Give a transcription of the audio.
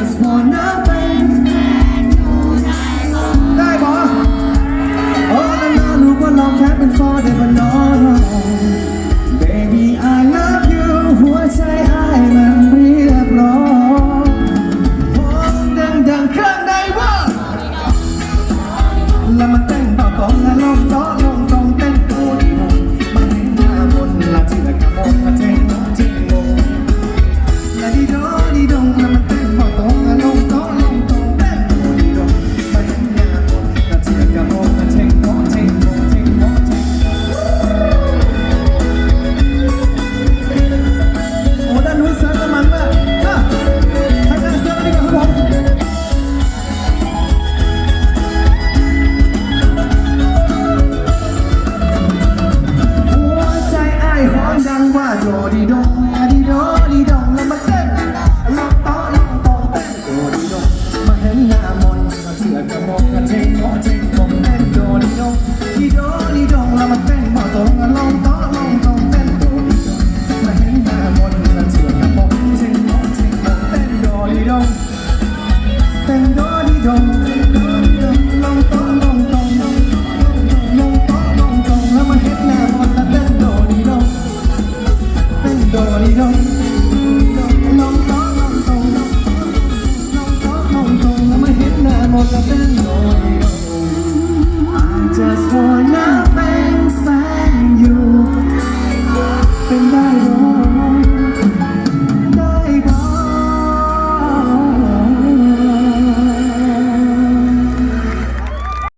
just wanna ได้ปะเออนานารู้ว่าลองแค่เป็นฟอร์เดบันน้อง 没有。